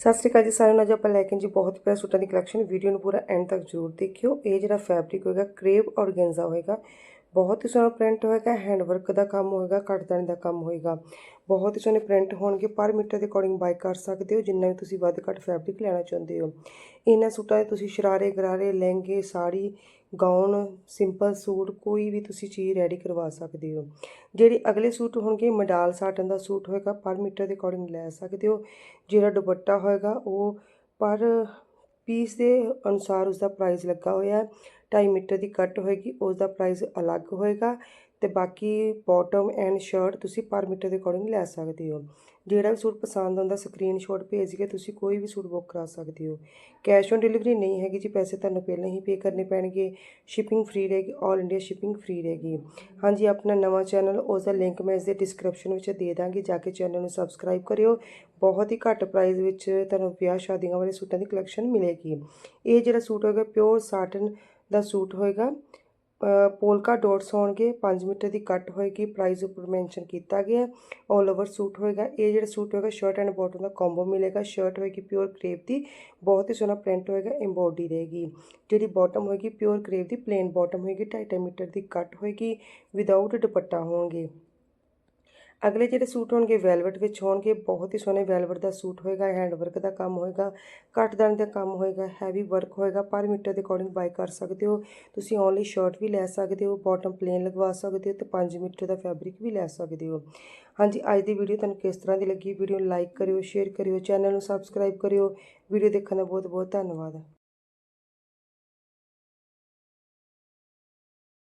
ਸਤਿ ਸ਼੍ਰੀ ਅਕਾਲ ਜੀ ਸਾਰਿਆਂ ਨੂੰ। ਅੱਜ ਆਪਾਂ ਲੈ ਕੇ ਜੀ ਬਹੁਤ ਪਿਆਰਾ ਸੂਟਾਂ ਦੀ ਕਲੈਕਸ਼ਨ ਵੀਡੀਓ ਨੂੰ ਪੂਰਾ ਐਂਡ ਤੱਕ ਜ਼ਰੂਰ ਦੇਖਿਓ। ਇਹ ਜਿਹੜਾ ਫੈਬਰਿਕ ਹੋਏਗਾ ਕ੍ਰੇਪ ਔਰਗੈਂਜ਼ਾ ਹੋਏਗਾ। ਬਹੁਤ ਹੀ ਸੋਹਣਾ ਪ੍ਰਿੰਟ ਹੋਏਗਾ ਹੈਂਡ ਵਰਕ ਦਾ ਕੰਮ ਹੋਏਗਾ, ਕੱਟਦਾਨੀ ਦਾ ਕੰਮ ਹੋਏਗਾ। ਬਹੁਤ ਹੀ ਸੋਹਣੇ ਪ੍ਰਿੰਟ ਹੋਣਗੇ, ਪਰ ਮੀਟਰ ਦੇ ਅਕੋਰਡਿੰਗ ਬਾਈ ਕਰ ਸਕਦੇ ਹੋ, ਜਿੰਨਾ ਵੀ ਤੁਸੀਂ ਵੱਧ ਘੱਟ ਫੈਬਰਿਕ ਲੈਣਾ ਚਾਹੁੰਦੇ ਹੋ। ਇਹਨਾਂ ਸੂਟਾਂ ਦੇ ਤੁਸੀਂ ਸ਼ਰਾਰੇ ਗਰਾਰੇ, ਲਹਿੰਗੇ, ਸਾੜੀ ਗਾਊਨ ਸਿੰਪਲ ਸੂਟ, ਕੋਈ ਵੀ ਤੁਸੀਂ ਚੀਜ਼ ਰੈਡੀ ਕਰਵਾ ਸਕਦੇ ਹੋ। ਜਿਹੜੇ ਅਗਲੇ ਸੂਟ ਹੋਣਗੇ, ਮਡਾਲ ਸਾਟਨ ਦਾ ਸੂਟ ਹੋਏਗਾ, ਪਰ ਮੀਟਰ ਦੇ ਅਕੋਰਡਿੰਗ ਲੈ ਸਕਦੇ ਹੋ। ਜਿਹੜਾ ਦੁਪੱਟਾ ਹੋਏਗਾ, ਉਹ ਪਰ ਪੀਸ ਦੇ ਅਨੁਸਾਰ ਉਸਦਾ ਪ੍ਰਾਈਜ਼ ਲੱਗਾ ਹੋਇਆ ਢਾਈ ਮੀਟਰ ਦੀ ਕੱਟ ਹੋਏਗੀ ਉਸ ਦਾ ਪ੍ਰਾਈਸ ਅਲੱਗ ਹੋਏਗਾ। ਅਤੇ ਬਾਕੀ ਬੋਟਮ ਐਂਡ ਸ਼ਰਟ ਤੁਸੀਂ ਪਰ ਮੀਟਰ ਦੇ ਅਕੋਰਡਿੰਗ ਲੈ ਸਕਦੇ ਹੋ। ਜਿਹੜਾ ਵੀ ਸੂਟ ਪਸੰਦ ਆਉਂਦਾ ਸਕਰੀਨਸ਼ਾਟ ਭੇਜ ਕੇ ਤੁਸੀਂ ਕੋਈ ਵੀ ਸੂਟ ਬੁੱਕ ਕਰਾ ਸਕਦੇ ਹੋ। ਕੈਸ਼ ਔਨ ਡਿਲੀਵਰੀ ਨਹੀਂ ਹੈਗੀ ਜੀ, ਪੈਸੇ ਤੁਹਾਨੂੰ ਪਹਿਲਾਂ ਹੀ ਪੇ ਕਰਨੇ ਪੈਣਗੇ। ਸ਼ਿਪਿੰਗ ਫ੍ਰੀ ਰਹੇਗੀ 올 ਇੰਡੀਆ ਸ਼ਿਪਿੰਗ ਫ੍ਰੀ ਰਹੇਗੀ। ਹਾਂਜੀ, ਆਪਣਾ ਨਵਾਂ ਚੈਨਲ ਉਸ ਦਾ ਲਿੰਕ ਮੈਂ ਇਸ ਦੇ ਡਿਸਕ੍ਰਿਪਸ਼ਨ ਵਿੱਚ ਦੇ ਦਾਂਗੀ, ਜਾ ਕੇ ਚੈਨਲ ਨੂੰ ਸਬਸਕ੍ਰਾਈਬ ਕਰਿਓ। ਬਹੁਤ ਹੀ ਘੱਟ ਪ੍ਰਾਈਸ ਵਿੱਚ ਤੁਹਾਨੂੰ ਵਿਆਹ ਸ਼ਾਦੀਆਂ ਵਾਲੇ ਸੂਟਾਂ ਦੀ ਕਲੈਕਸ਼ਨ ਮਿਲੇਗੀ। ਇਹ ਜਿਹੜਾ ਸੂਟ ਹੋਏਗਾ ਪਿਓਰ ਸਾਟਨ ਦਾ ਸੂਟ ਹੋਏਗਾ। ਪੋਲਕਾ ਡੋਟਸ ਹੋਣਗੇ 5 ਮੀਟਰ ਦੀ ਕੱਟ ਹੋਏਗੀ ਪ੍ਰਾਈਸ ਉੱਪਰ ਮੈਂਸ਼ਨ ਕੀਤਾ ਗਿਆ 올 ਓਵਰ ਸੂਟ ਹੋਏਗਾ। ਇਹ ਜਿਹੜਾ ਸੂਟ ਹੋਏਗਾ ਸ਼ਰਟ ਐਂਡ ਬਾਟਮ ਦਾ ਕੰਬੋ ਮਿਲੇਗਾ। ਸ਼ਰਟ ਹੋਏਗੀ ਪਿਓਰ ਕਰੇਪ ਦੀ, ਬਹੁਤ ਹੀ ਸੋਹਣਾ ਪ੍ਰਿੰਟ ਹੋਏਗਾ ਐਮਬੋਡੀ ਰਹੇਗੀ। ਜਿਹੜੀ ਬਾਟਮ ਹੋਏਗੀ ਪਿਓਰ ਕਰੇਪ ਦੀ ਪਲੇਨ ਬਾਟਮ ਹੋਏਗੀ 2.5 ਮੀਟਰ ਦੀ ਕੱਟ ਹੋਏਗੀ ਵਿਦਆਊਟ ਦੁਪੱਟਾ ਹੋਣਗੇ। ਅਗਲੇ ਜਿਹੜੇ ਸੂਟ ਹੋਣਗੇ, ਵੈਲਵਟ ਵਿੱਚ ਹੋਣਗੇ, ਬਹੁਤ ਹੀ ਸੋਹਣੇ ਵੈਲਵਟ ਦਾ ਸੂਟ ਹੋਏਗਾ ਹੈਂਡ ਵਰਕ ਦਾ ਕੰਮ ਹੋਏਗਾ ਕੱਟਦਾਨ ਦਾ ਕੰਮ ਹੋਏਗਾ, ਹੈਵੀ ਵਰਕ ਹੋਏਗਾ ਪਰ ਮੀਟਰ ਦੇ ਅਕੋਰਡਿੰਗ ਬਾਈ ਕਰ ਸਕਦੇ ਹੋ। ਤੁਸੀਂ ਓਨਲੀ ਸ਼ਰਟ ਵੀ ਲੈ ਸਕਦੇ ਹੋ, ਬਾਟਮ ਪਲੇਨ ਲਗਵਾ ਸਕਦੇ ਹੋ ਤੇ 5 ਮੀਟਰ ਦਾ ਫੈਬਰਿਕ ਵੀ ਲੈ ਸਕਦੇ ਹੋ। ਹਾਂਜੀ, ਅੱਜ ਦੀ ਵੀਡੀਓ ਤੁਹਾਨੂੰ ਕਿਸ ਤਰ੍ਹਾਂ ਦੀ ਲੱਗੀ? ਵੀਡੀਓ ਨੂੰ ਲਾਈਕ ਕਰਿਓ, ਸ਼ੇਅਰ ਕਰਿਓ, ਚੈਨਲ ਨੂੰ ਸਬਸਕ੍ਰਾਈਬ ਕਰਿਓ। ਵੀਡੀਓ ਦੇਖਣ ਦਾ ਬਹੁਤ ਬਹੁਤ ਧੰਨਵਾਦ।